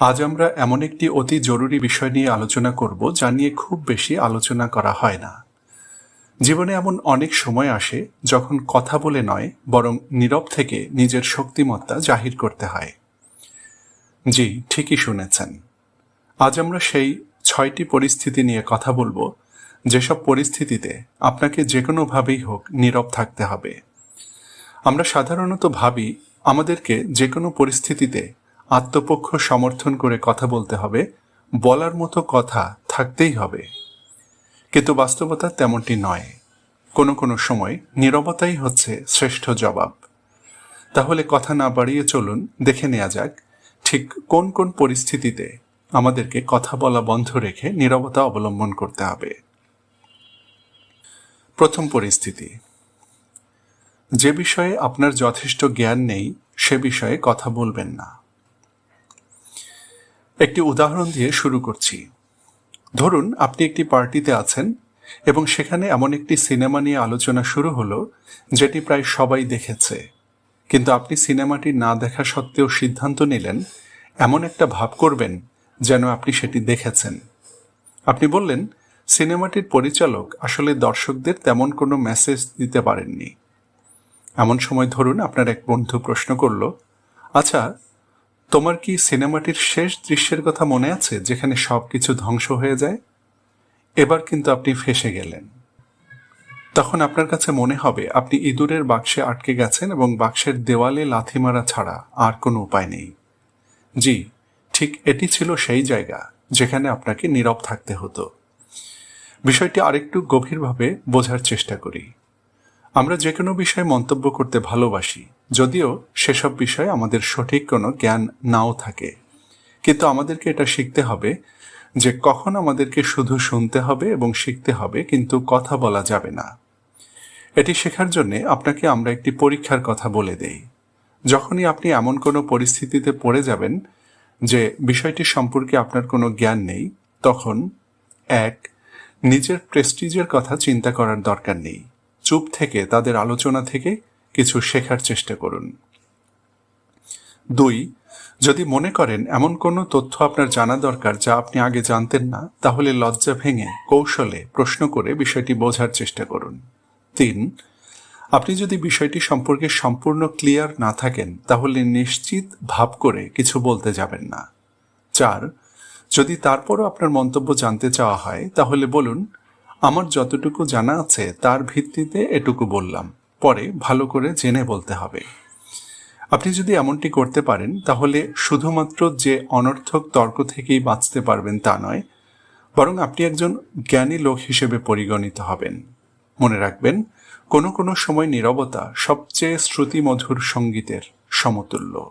আজ আমরা এমন একটি অতি জরুরি বিষয় নিয়ে আলোচনা করব যা নিয়ে খুব বেশি আলোচনা করা হয় না। জীবনে এমন অনেক সময় আসে যখন কথা বলে নয়, বরং নীরব থেকে নিজের শক্তিমত্তা জাহির করতে হয়। জি, ঠিকই শুনেছেন। আজ আমরা সেই ছয়টি পরিস্থিতি নিয়ে কথা বলব, যেসব পরিস্থিতিতে আপনাকে যে কোনোভাবেই হোক নীরব থাকতে হবে। আমরা সাধারণত ভাবি, আমাদেরকে যে কোনো পরিস্থিতিতে আত্মপক্ষ সমর্থন করে কথা বলতে হবে, বলার মতো কথা থাকতেই হবে। কিন্তু বাস্তবতা তেমনটি নয়। কোনো কোনো সময় নীরবতাই হচ্ছে শ্রেষ্ঠ জবাব। তাহলে কথা না বাড়িয়ে চলুন, দেখে নেওয়া যাক, ঠিক কোন কোন পরিস্থিতিতে আমাদেরকে কথা বলা বন্ধ রেখে নীরবতা অবলম্বন করতে হবে। প্রথম পরিস্থিতি। যে বিষয়ে আপনার যথেষ্ট জ্ঞান নেই, সে বিষয়ে কথা বলবেন না। একটি উদাহরণ দিয়ে শুরু করছি। ধরুন, আপনি একটি পার্টিতে আছেন এবং সেখানে এমন একটি সিনেমা নিয়ে আলোচনা শুরু হলো, যেটি প্রায় সবাই দেখেছে। কিন্তু আপনি সিনেমাটি না দেখা সত্ত্বেও সিদ্ধান্ত নিলেন, এমন একটা ভাব করবেন যেন আপনি সেটি দেখেছেন। আপনি বললেন, সিনেমাটির পরিচালক আসলে দর্শকদের তেমন কোনো মেসেজ দিতে পারেননি। এমন সময় ধরুন, আপনার এক বন্ধু প্রশ্ন করল আচ্ছা তোমার কি সিনেমাটির শেষ দৃশ্যের কথা মনে আছে, যেখানে সব কিছু ধ্বংস হয়ে যায়? এবার কিন্তু আপনি ফেসে গেলেন। তখন আপনার কাছে মনে হবে, আপনি ইঁদুরের বাক্সে আটকে গেছেন এবং বাক্সের দেওয়ালে লাথি মারা ছাড়া আর কোনো উপায় নেই। জি, ঠিক এটি ছিল সেই জায়গা, যেখানে আপনাকে নীরব থাকতে হতো। বিষয়টি আরেকটু গভীরভাবে বোঝার চেষ্টা করি। আমরা যে কোনো বিষয়ে মন্তব্য করতে ভালোবাসি যদিও সেসব বিষয়ে আমাদের সঠিক কোনো জ্ঞান নাও থাকে। কিন্তু আমাদেরকে এটা শিখতে হবে যে কখন আমাদেরকে শুধু শুনতে হবে এবং শিখতে হবে, কিন্তু কথা বলা যাবে না। এটি শেখার জন্য আপনাকে আমরা একটি পরীক্ষার কথা বলে দেই। যখনই আপনি এমন কোনো পরিস্থিতিতে পড়ে যাবেন যে বিষয়টি সম্পর্কে আপনার কোনো জ্ঞান নেই, তখন এক, নিজের প্রেস্টিজের কথা চিন্তা করার দরকার নেই। চুপ থেকে তাদের আলোচনা থেকে কিছু শেখার চেষ্টা করুন। দুই, যদি মনে করেন এমন কোনো তথ্য আপনার জানা দরকার যা আপনি আগে জানতেন না, তাহলে লজ্জা ভেঙে, কৌশলে প্রশ্ন করে বিষয়টি বোঝার চেষ্টা করুন। তিন, আপনি যদি বিষয়টি সম্পর্কে সম্পূর্ণ ক্লিয়ার না থাকেন, তাহলে নিশ্চিত ভাব করে কিছু বলতে যাবেন না। চার, যদি তারপরও আপনার মন্তব্য জানতে চাওয়া হয়, তাহলে বলুন, আমার যতটুকু জানা আছে, তার ভিত্তিতে এটুকু বললাম। পরে ভালো করে জেনে বলতে হবে। আপনি যদি এমনটি করতে পারেন, তাহলে শুধুমাত্র যে অনর্থক তর্ক থেকেই বাঁচতে পারবেন তা নয়, বরং আপনি একজন জ্ঞানী লোক হিসেবে পরিগণিত হবেন। মনে রাখবেন, কোনো কোনো সময় নীরবতা সবচেয়ে শ্রুতিমধুর সঙ্গীতের সমতুল্য।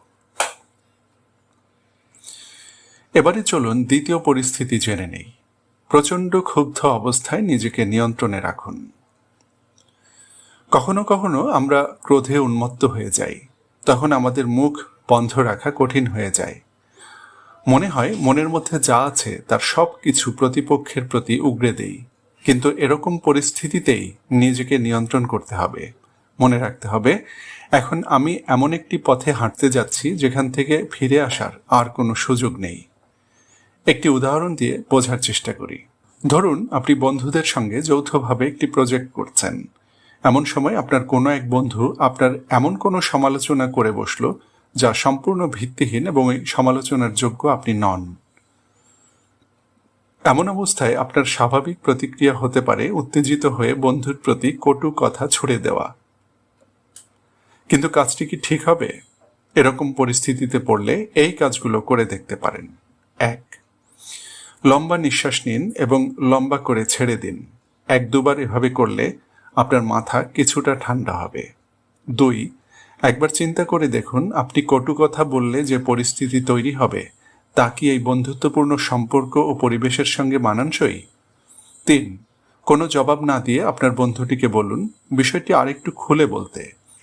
এবারে চলুন দ্বিতীয় পরিস্থিতি জেনে নেই। প্রচণ্ড ক্ষুব্ধ অবস্থায় নিজেকে নিয়ন্ত্রণে রাখুন। কখনো কখনো আমরা ক্রোধে উন্মত্ত হয়ে যাই, তখন আমাদের মুখ বন্ধ রাখা কঠিন হয়ে যায়। মনে হয় মনের মধ্যে যা আছে তার সব কিছু প্রতিপক্ষের প্রতি উগড়ে দেই, কিন্তু এরকম পরিস্থিতিতেই নিজেকে নিয়ন্ত্রণ করতে হবে। মনে রাখতে হবে, এখন আমি এমন একটি পথে হাঁটতে যাচ্ছি যেখান থেকে ফিরে আসার আর কোনো সুযোগ নেই। একটি উদাহরণ দিয়ে বোঝার চেষ্টা করি। ধরুন, আপনি বন্ধুদের সঙ্গে যৌথভাবে একটি প্রজেক্ট করছেন। এমন সময় আপনার কোনো এক বন্ধু আপনার এমন কোনো সমালোচনা করে বসল যা সম্পূর্ণ ভিত্তিহীন এবং এই সমালোচনার যোগ্য আপনি নন। এমন অবস্থায় আপনার স্বাভাবিক প্রতিক্রিয়া হতে পারে উত্তেজিত হয়ে বন্ধুর প্রতি কটু কথা ছুড়ে দেওয়া। কিন্তু কাজটি কি ঠিক হবে? এরকম পরিস্থিতিতে পড়লে এই কাজগুলো করে দেখতে পারেন। এক, লম্বা নিঃশ্বাস নিন এবং লম্বা করে ছেড়ে দিন। এক দুবার এভাবে করলে আপনার মাথা কিছুটা ঠান্ডা হবে। দুই, একবার চিন্তা করে দেখুন আপনি কটু কথা বললে যে পরিস্থিতি তৈরি হবে, তা কি এই বন্ধুত্বপূর্ণ সম্পর্ক ও পরিবেশের সঙ্গে মানানসই? তিন, কোনো জবাব না দিয়ে আপনার বন্ধুটিকে বলুন বিষয়টি আরেকটু খুলে বলতে,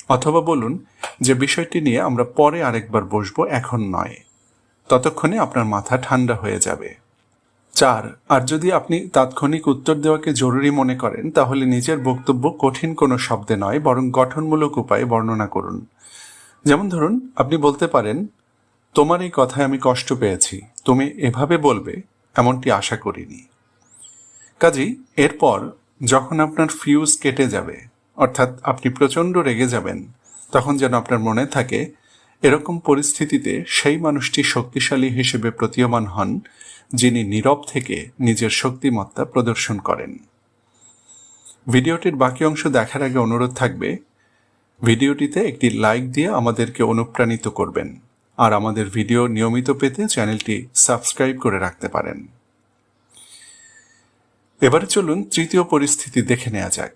অথবা বলুন যে বিষয়টি নিয়ে আমরা পরে আরেকবার বসবো, এখন নয়। ততক্ষণে আপনার মাথা ঠান্ডা হয়ে যাবে। চার, আর যদি আপনি তাৎক্ষণিক উত্তর দেওয়াকে জরুরি মনে করেন, তাহলে নিজের বক্তব্য কঠিন কোনো শব্দে নয়, বরং গঠনমূলক উপায়ে বর্ণনা করুন। যেমন ধরুন, আপনি বলতে পারেন, তোমার এই কথায় আমি কষ্ট পেয়েছি, তুমি এভাবে বলবে, এমনটি আশা করিনি। কাজেই, এরপর যখন আপনার ফিউজ কেটে যাবে, অর্থাৎ আপনি প্রচণ্ড রেগে যাবেন, তখন যেন আপনার মনে থাকে এরকম পরিস্থিতিতে সেই মানুষটি শক্তিশালী হিসেবে প্রতীয়মান হন, যিনি নীরব থেকে নিজের শক্তিমত্তা প্রদর্শন করেন। ভিডিওটির বাকি অংশ দেখার আগে অনুরোধ থাকবে, ভিডিওটিতে একটি লাইক দিয়ে আমাদেরকে অনুপ্রাণিত করবেন, আর আমাদের ভিডিও নিয়মিত পেতে চ্যানেলটি সাবস্ক্রাইব করে রাখতে পারেন। এবারে চলুন তৃতীয় পরিস্থিতি দেখে নেওয়া যাক।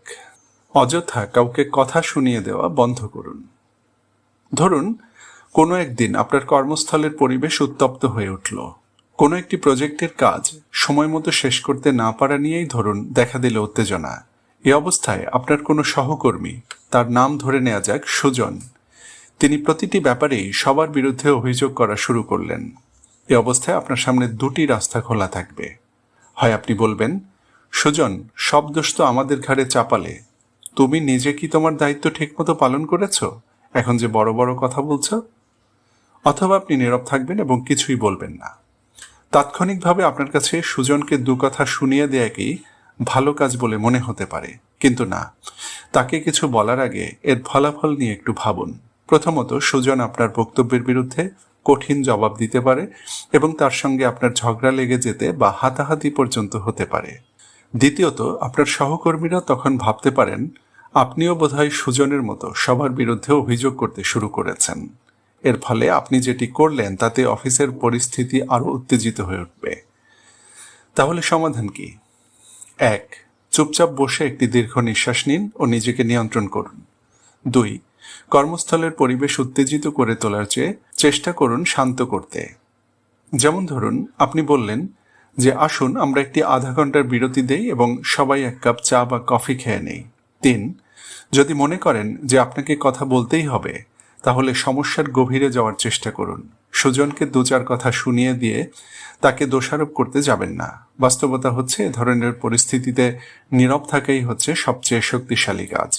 অযথা কাউকে কথা শুনিয়ে দেওয়া বন্ধ করুন। ধরুন, কোনো একদিন আপনার কর্মস্থলের পরিবেশ উত্তপ্ত হয়ে উঠল। কোনো একটি প্রজেক্টের কাজ সময় মতো শেষ করতে না পারা নিয়েই ধরুন, দেখা দিল উত্তেজনা। এ অবস্থায় আপনার কোনো সহকর্মী, তার নাম ধরে নেওয়া যাক, সুজন। তিনি প্রতিটি ব্যাপারেই সবার বিরুদ্ধে অভিযোগ করা শুরু করলেন। এ অবস্থায় আপনার সামনে দুটি রাস্তা খোলা থাকবে। হয় আপনি বলবেন, সুজন, সব দোষ তো আমাদের ঘাড়ে চাপালে। তুমি নিজে কি তোমার দায়িত্ব ঠিকমতো পালন করেছ? এখন যে বড় বড় কথা বলছ, অথবা আপনি নীরব থাকবেন এবং কিছুই বলবেন না। তাৎক্ষণিকভাবে আপনার কাছে সুজনকে দু কথা শুনিয়ে দেয়াকেই ভালো কাজ বলে মনে হতে পারে, কিন্তু না। তাকে কিছু বলার আগে এর ফলাফল নিয়ে একটু ভাবুন। প্রথমত, সুজন আপনার বক্তব্যের বিরুদ্ধে কঠিন জবাব দিতে পারে এবং তার সঙ্গে আপনার ঝগড়া লেগে যেতে বা হাতাহাতি পর্যন্ত হতে পারে। দ্বিতীয়ত, আপনার সহকর্মীরা তখন ভাবতে পারেন আপনিও বোধহয় সুজনের মতো সবার বিরুদ্ধে অভিযোগ করতে শুরু করেছেন। এর ফলে আপনি যেটি করলেন, তাতে অফিসের পরিস্থিতি আরও উত্তেজিত হয়ে উঠবে। তাহলে সমাধান কি? এক, চুপচাপ বসে একটি দীর্ঘ নিঃশ্বাস নিন ও নিজেকে নিয়ন্ত্রণ করুন। দুই, কর্মস্থলের পরিবেশ উত্তেজিত করে তোলার চেয়ে চেষ্টা করুন শান্ত করতে। যেমন ধরুন, আপনি বললেন যে, আসুন, আমরা একটি আধা ঘণ্টার বিরতি দেই এবং সবাই এক কাপ চা বা কফি খেয়ে নেই। তিন, যদি মনে করেন যে আপনাকে কথা বলতেই হবে, তাহলে সমস্যার গভীরে যাওয়ার চেষ্টা করুন। সুজনকে দু চার কথা শুনিয়ে দিয়ে তাকে দোষারোপ করতে যাবেন না। বাস্তবতা হচ্ছে, এ ধরনের পরিস্থিতিতে নীরব থাকাই হচ্ছে সবচেয়ে শক্তিশালী কাজ।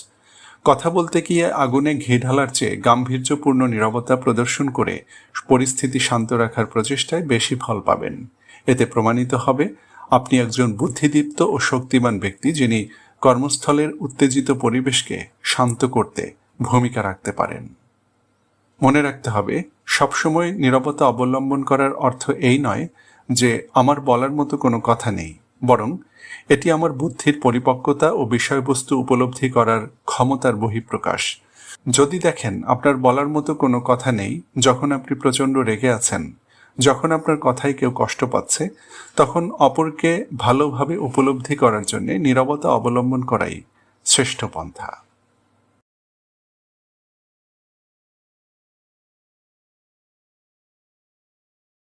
কথা বলতে গিয়ে আগুনে ঘি ঢালার চেয়ে গাম্ভীর্যপূর্ণ নীরবতা প্রদর্শন করে পরিস্থিতি শান্ত রাখার প্রচেষ্টায় বেশি ফল পাবেন। এতে প্রমাণিত হবে, আপনি একজন বুদ্ধিদীপ্ত ও শক্তিমান ব্যক্তি যিনি কর্মস্থলের উত্তেজিত পরিবেশকে শান্ত করতে ভূমিকা রাখতে পারেন। মনে রাখতে হবে, সবসময় নিরবতা অবলম্বন করার অর্থ এই নয় যে আমার বলার মতো কোনো কথা নেই, বরং এটি আমার বুদ্ধির পরিপক্কতা ও বিষয়বস্তু উপলব্ধি করার ক্ষমতার বহিঃপ্রকাশ। যদি দেখেন আপনার বলার মতো কোনো কথা নেই, যখন আপনি প্রচণ্ড রেগে আছেন যখন আপনার কথায় কেউ কষ্ট পাচ্ছে, তখন অপরকে ভালোভাবে উপলব্ধি করার জন্য নিরবতা অবলম্বন করাই শ্রেষ্ঠ পন্থা।